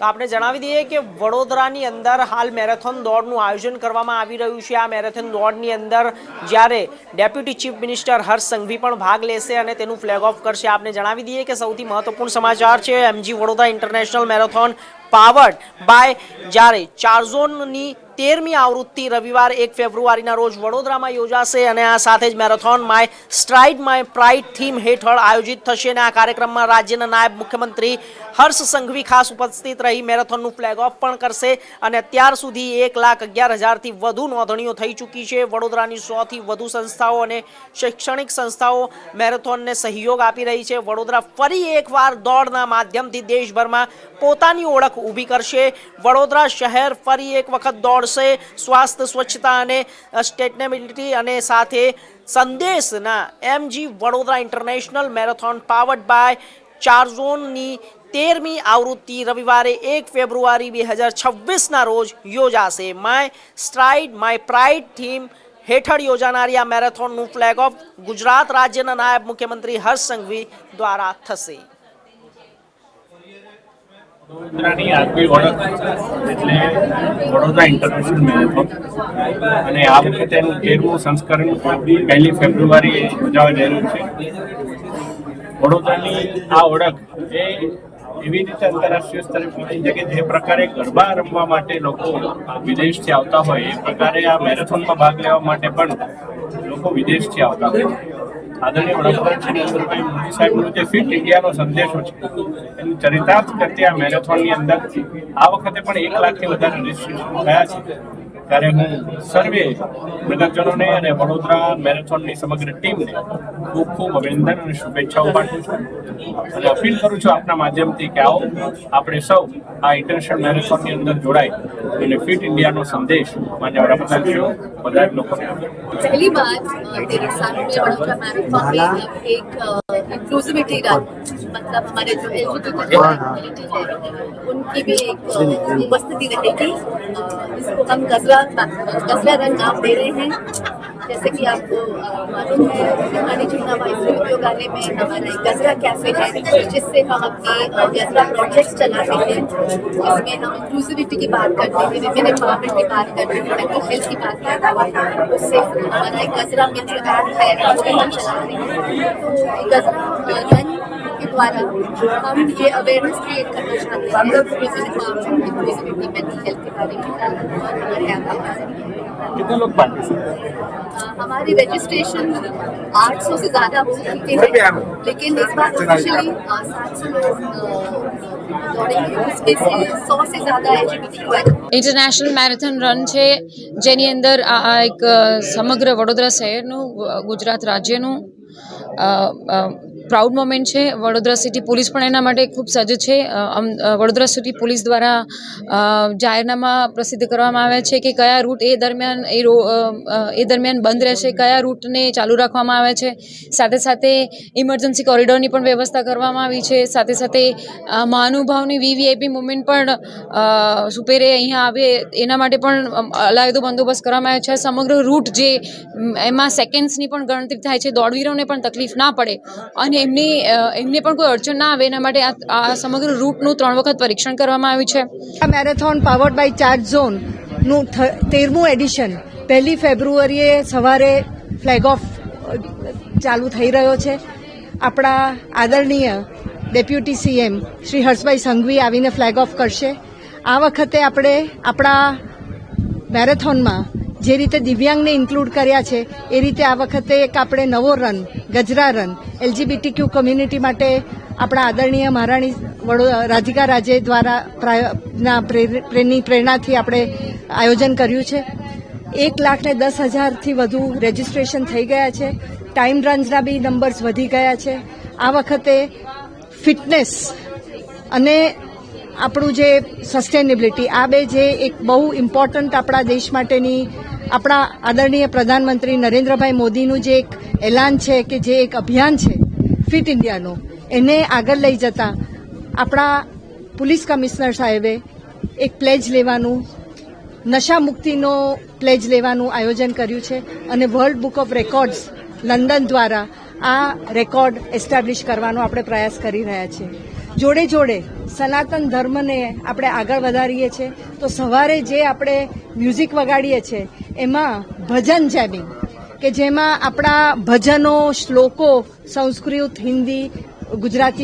તો આપણે જણાવી દઈએ કે વડોદરાની અંદર હાલ મેરેથોન દોડનું આયોજન કરવામાં આવી રહ્યું છે. આ મેરેથોન દોડની અંદર જ્યારે deputy chief minister Harsh Sanghavi પણ ભાગ લેશે અને તેનું ફ્લેગ ઓફ કરશે. આપણે જણાવી દઈએ કે સૌથી મહત્વપૂર્ણ સમાચાર છે, MG Vadodara international marathon powered by જ્યારે ચાર ઝોનની તેરમી આવૃત્તિ રવિવાર એક ફેબ્રુઆરીના રોજ વડોદરામાં યોજાશે અને આ સાથે જ marathon my stride my pride theme હેઠળ આયોજિત થશે અને આ કાર્યક્રમમાં રાજ્યના નાયબ મુખ્યમંત્રી હર્ષ સંઘવી ખાસ ઉપસ્થિત રહી મેરેથોનનું ફ્લેગ ઓફ પણ કરશે અને અત્યાર સુધી એક લાખ અગિયાર હજારથી વધુ નોંધણીઓ થઈ ચૂકી છે. વડોદરાની સોથી વધુ સંસ્થાઓ અને શૈક્ષણિક સંસ્થાઓ મેરેથોનને સહયોગ આપી રહી છે. વડોદરા ફરી એકવાર દોડના માધ્યમથી દેશભરમાં પોતાની ઓળખ ઊભી કરશે. વડોદરા શહેર ફરી એક વખત દોડશે. સ્વાસ્થ્ય, સ્વચ્છતા અને સ્ટેટનેબિલિટી અને સાથે સંદેશના MG Vadodara international marathon powered by ચાર ઝોનની તેરમી આવૃત્તિ રવિવારે એક ફેબ્રુઆરી બે હજાર છવ્વીસના રોજ યોજાશે. My stride my pride theme હેઠળ યોજાનારી આ મેરેથોનનું ફ્લેગ ઓફ ગુજરાત રાજ્યના નાયબ મુખ્યમંત્રી હર્ષ સંઘવી દ્વારા થશે. વડોદરાની આગવી રહ્યું છે. વડોદરાની આ ઓળખ એ એવી રીતે આંતરરાષ્ટ્રીય સ્તરે છે કે જે પ્રકારે ગરબા રમવા માટે લોકો વિદેશથી આવતા હોય, એ પ્રકારે આ મેરેથોનમાં ભાગ લેવા માટે પણ લોકો વિદેશથી આવતા હોય આદરણીય વડાપ્રધાન શ્રી નરેન્દ્રભાઈ મોદી સાહેબનો જે ફિટ ઇન્ડિયાનો સંદેશો છે, એનું ચરિતાર્થ કરતી આ મેરેથોનની અંદર આ વખતે પણ એક લાખથી વધારે રજીસ્ટ્રેશન થયા છે. ત્યારે હું સર્વે નગરજનોને અને વડોદરા મેરેથોનની સમગ્ર ટીમને ખૂબ ખૂબ અભિનંદન અને શુભેચ્છાઓ પાઠવું છું અને અપીલ કરું છું આપના માધ્યમથી કે આવો આપણે સૌ આ ઇન્ટરનેશનલ મેરેથોનની અંદર જોડાય અને ફિટ ઇન્ડિયાનો સંદેશ માન્ય વડાપ્રધાન શ્રીઓ બધા જ લોકોને આપે पहली बार अ, तेरह सालों में वडोदरा मैराथन में एक इंक्लूसिविटी रन मतलब हमारे जो एलजीबीटी कम्युनिटी है उनकी भी एक अ, उपस्थिति रहेगी अ, इसको हम गजरा रन नाम दे रहे हैं। जैसे कि आपको मालूम है भिवानी जिला वाइसरी उद्योगालय में हमारा एक गजरा कैफ़े है, जिससे हम अपनी गजरा प्रोजेक्ट्स चलाते हैं। इसमें हम इंक्लूसिविटी की बात करते हैं विमेन एम्पावरमेंट की बात करते हैं मेंटल हेल्थ की बात करते हैं। उससे हमारा एक गजरा मित्र ऐप है भी हम चलाते हैं। तो गजरा रन द्वारा हम ये अवेयरनेस क्रिएट करना चाहते हैं women empowerment inclusivity mental health के बारे में और हमारे ऐप के बारे में कितने लोग पार्टिसिपेट अ, हमारी रजिस्ट्रेशन 800 से ज्यादा हो चुके हैं लेकिन इस बार ऑफिशियली सात सौ लोग अ, दौड़ेंगे उसमें से सौ से ज्यादा एलजीबीटी ઇન્ટરનેશનલ મેરેથોન રન છે જેની અંદર આ આ એક અ, સમગ્ર વડોદરા શહેરનું અ, ગુજરાત રાજ્યનું પ્રાઉડ મોમેન્ટ છે. વડોદરા સિટી પોલીસ પણ એના માટે ખૂબ સજ્જ છે. વડોદરા સિટી પોલીસ દ્વારા જાહેરનામા પ્રસિદ્ધ કરવામાં આવ્યા છે કે કયા રૂટ એ દરમિયાન એ એ દરમિયાન બંધ રહેશે, કયા રૂટને ચાલુ રાખવામાં આવે છે. સાથે સાથે ઇમરજન્સી કોરિડોરની પણ વ્યવસ્થા કરવામાં આવી છે. સાથે સાથે મહાનુભાવની વીવીઆઈપી મુવમેન્ટ પણ સુપેરે અહીંયા આવે એના માટે પણ અલાયદો બંદોબસ્ત કરવામાં આવ્યો છે. સમગ્ર રૂટ જે એમાં સેકન્ડ્સની પણ ગણતરી થાય છે, દોડવીરોને પણ તકલીફ ના પડે. અને એમની એમને પણ કોઈ અડચણ ના આવે એના માટે આ આ સમગ્ર રૂટનું ત્રણ વખત પરીક્ષણ કરવામાં આવ્યું છે. આ મેરેથોન પાવર્ડ બાય ચાર્જ ઝોનનું તેરમું એડિશન પહેલી ફેબ્રુઆરીએ સવારે ફ્લેગ ઓફ ચાલુ થઈ રહ્યો છે. આપણા આદરણીય ડેપ્યુટી સીએમ શ્રી હર્ષભાઈ સંઘવી આવીને ફ્લેગ ઓફ કરશે. આ વખતે આપણે આપણા મેરેથોનમાં જે રીતે દિવ્યાંગને ઇન્ક્લુડ કર્યા છે, એ રીતે આ વખતે એક આપણે નવો રન ગજરા રન એલજીબીટી ક્યુ કમ્યુનિટી માટે આપણા આદરણીય મહારાણી વડો, રાધિકા રાજે દ્વારા ના, પ્રેર- પ્રેરની પ્રેરણાથી આપણે આયોજન કર્યું છે. એક લાખ ને દસ હજારથી વધુ રજીસ્ટ્રેશન થઈ ગયા છે. ટાઈમ રન્સના બી નંબર્સ વધી ગયા છે. આ વખતે ફિટનેસ અને આપણું જે સસ્ટેનેબિલિટી આ બે જે એક બહુ ઇમ્પોર્ટન્ટ આપણા દેશ માટેની, આપણા આદરણીય પ્રધાનમંત્રી નરેન્દ્રભાઈ મોદીનું જે એક એલાન છે કે જે એક અભિયાન છે ફિટ ઇન્ડિયાનું એને આગળ લઈ જતા આપણા પોલીસ કમિશનર સાહેબે એક પ્લેજ લેવાનું, નશા મુક્તિનો પ્લેજ લેવાનું આયોજન કર્યું છે અને world book of records London દ્વારા આ રેકોર્ડ એસ્ટાબ્લિશ કરવાનો આપણે પ્રયાસ કરી રહ્યા છીએ. જોડે જોડે સનાતન ધર્મને આપણે આગળ વધારીએ છીએ તો સવારે જે આપણે મ્યુઝિક વગાડીએ છીએ એમાં ભજન જેમિંગ કે જેમાં આપણા ભજનો, શ્લોકો, સંસ્કૃત, હિન્દી, ગુજરાતી